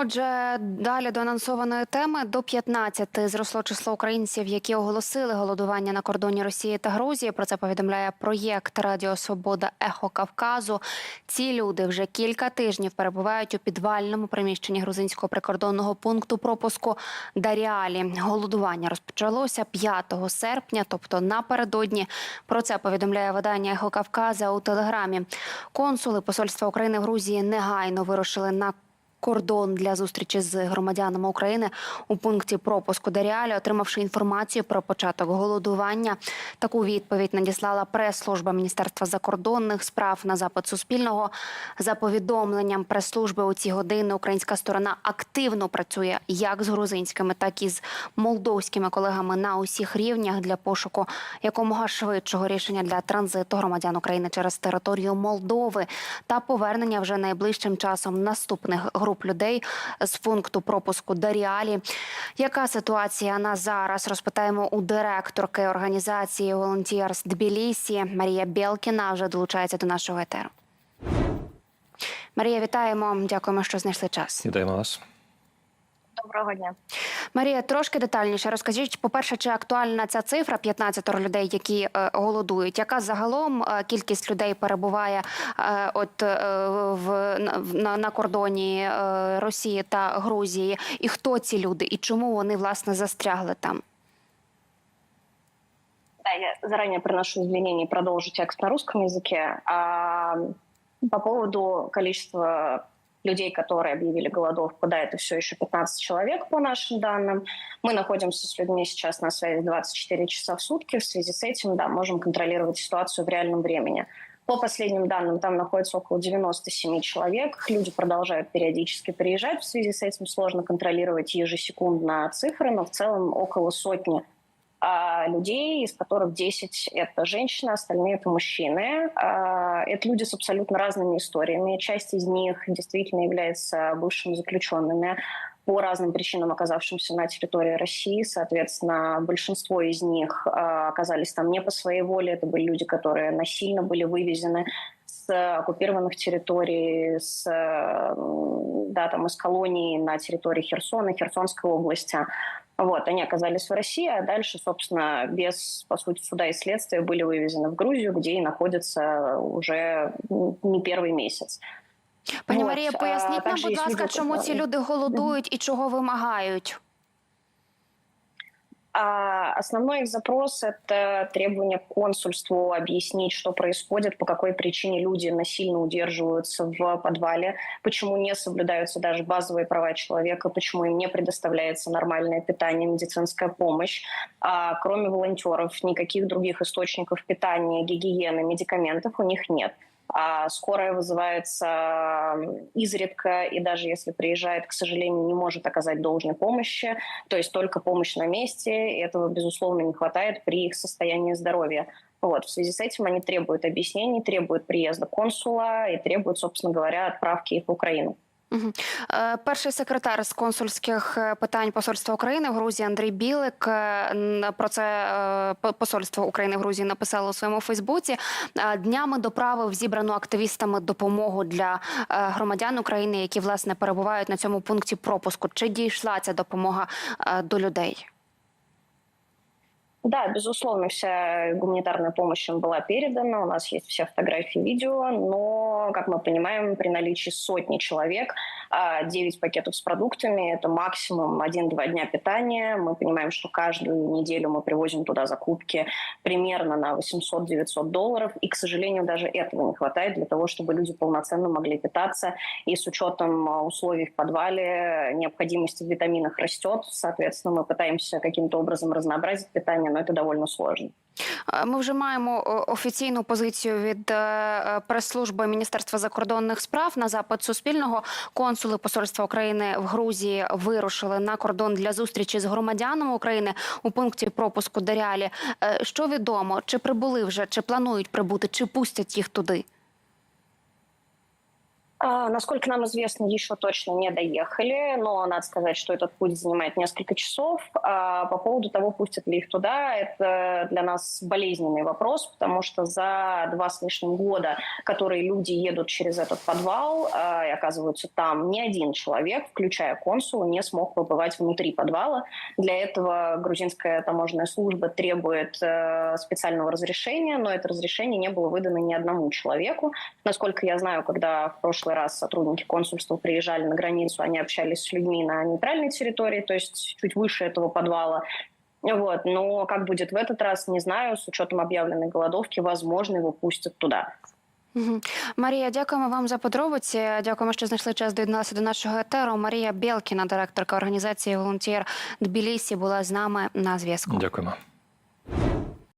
Отже, далі до анонсованої теми до 15 зросло число українців, які оголосили голодування на кордоні Росії та Грузії. Про це повідомляє проєкт Радіо Свобода Ехо Кавказу. Ці люди вже кілька тижнів перебувають у підвальному приміщенні грузинського прикордонного пункту пропуску Даріалі. Голодування розпочалося 5 серпня, тобто напередодні. Про це повідомляє видання Ехо Кавказа у телеграмі. Консули посольства України в Грузії негайно вирушили на кордон для зустрічі з громадянами України у пункті пропуску Даріалі, отримавши інформацію про початок голодування. Таку відповідь надіслала прес-служба Міністерства закордонних справ на запит Суспільного. За повідомленням прес-служби у ці години українська сторона активно працює як з грузинськими, так і з молдовськими колегами на усіх рівнях для пошуку якомога швидшого рішення для транзиту громадян України через територію Молдови та повернення вже найближчим часом наступних груп людей з пункту пропуску Даріалі. Яка ситуація на зараз? Розпитаємо у директорки організації Volunteers Тбілісі Марія Бєлкіна. Вже долучається до нашого етеру. Марія, вітаємо. Дякуємо, що знайшли час. Вітаємо вас. Доброго дня. Марія, трошки детальніше розкажіть. По перше, чи актуальна ця цифра 15 людей, які е, голодують? Яка загалом е, кількість людей перебуває е, от в на, на, кордоні Росії та Грузії? І хто ці люди, і чому вони власне застрягли там? Да, я заранее приношу извинения и продолжу текст на русском языке. А, по поводу количества людей, которые объявили голодовку, да, это все еще 15 человек по нашим данным. Мы находимся с людьми сейчас на связи 24 часа в сутки. В связи с этим, да, можем контролировать ситуацию в реальном времени. По последним данным, там находится около 97 человек. Люди продолжают периодически приезжать. В связи с этим сложно контролировать ежесекундно цифры, но в целом около сотни людей, из которых 10 — это женщины, остальные — это мужчины. А, Это люди с абсолютно разными историями. Часть из них действительно является бывшими заключенными по разным причинам, оказавшимся на территории России. Соответственно, большинство из них а, оказались там не по своей воле. Это были люди, которые насильно были вывезены с оккупированных территорий, с, да, там, из колоний на территории Херсона, Херсонской области. Вот, они оказались в России, а дальше, собственно, без, по сути, суда и следствия были вывезены в Грузию, где и находятся уже не первый месяц. Пані Вот, Марія, а, поясніть нам, також будь є ласка, люди, чому ці які- люди голодують і чого вимагають? А основной их запрос – это требование к консульству объяснить, что происходит, по какой причине люди насильно удерживаются в подвале, почему не соблюдаются даже базовые права человека, почему им не предоставляется нормальное питание, медицинская помощь. А кроме волонтеров, никаких других источников питания, гигиены, медикаментов у них нет. А скорая вызывается изредка, и даже если приезжает, к сожалению, не может оказать должной помощи, то есть только помощь на месте, и этого, безусловно, не хватает при их состоянии здоровья. Вот. В связи с этим они требуют объяснений, требуют приезда консула и требуют, собственно говоря, отправки их в Украину. Е, Перший секретар з консульських е, питань посольства України в Грузії Андрій Білик е, про це по- посольство України в Грузії написало у своєму Фейсбуці. Днями доправив зібрану активістами допомогу для громадян України, які власне перебувають на цьому пункті пропуску. Чи дійшла ця допомога до людей? Да, безусловно, вся гуманитарная помощь им была передана, у нас есть все фотографии, видео, но, как мы понимаем, при наличии сотни человек, 9 пакетов с продуктами – это максимум 1-2 дня питания. Мы понимаем, что каждую неделю мы привозим туда закупки примерно на 800-900 долларов, и, к сожалению, даже этого не хватает для того, чтобы люди полноценно могли питаться. И с учетом а, условий в подвале необходимость в витаминах растет, соответственно, мы пытаемся каким-то образом разнообразить питание, но это довольно сложно. Е, Ми вже маємо офіційну позицію від е, е, прес-служби Міністерства закордонних справ на запит Суспільного. Консули посольства України в Грузії вирушили на кордон для зустрічі з громадянами України у пункті пропуску Даріалі. Е, Що відомо? Чи прибули вже, чи планують прибути, чи пустять їх туди? А, Насколько нам известно, еще точно не доехали, но надо сказать, что этот путь занимает несколько часов. А по поводу того, пустят ли их туда, это для нас болезненный вопрос, потому что за два с лишним года, которые люди едут через этот подвал а, и оказываются там, ни один человек, включая консула, не смог побывать внутри подвала. Для этого грузинская таможенная служба требует э, специального разрешения, но это разрешение не было выдано ни одному человеку. Насколько я знаю, когда в прошлый раз сотрудники консульства приезжали на границу, они общались с людьми на нейтральной территории, то есть чуть выше этого подвала. Вот. Но как будет в этот раз, не знаю. С учетом объявленной голодовки, возможно, его пустят туда. Мгм. Марія, дякуємо вам за подробиці. Дякуємо, що знайшли час доєдналися до нашого етеру. Марія Белкіна, директорка організації Волонтір Тбілісі, була з нами на зв'язку. Дякуємо.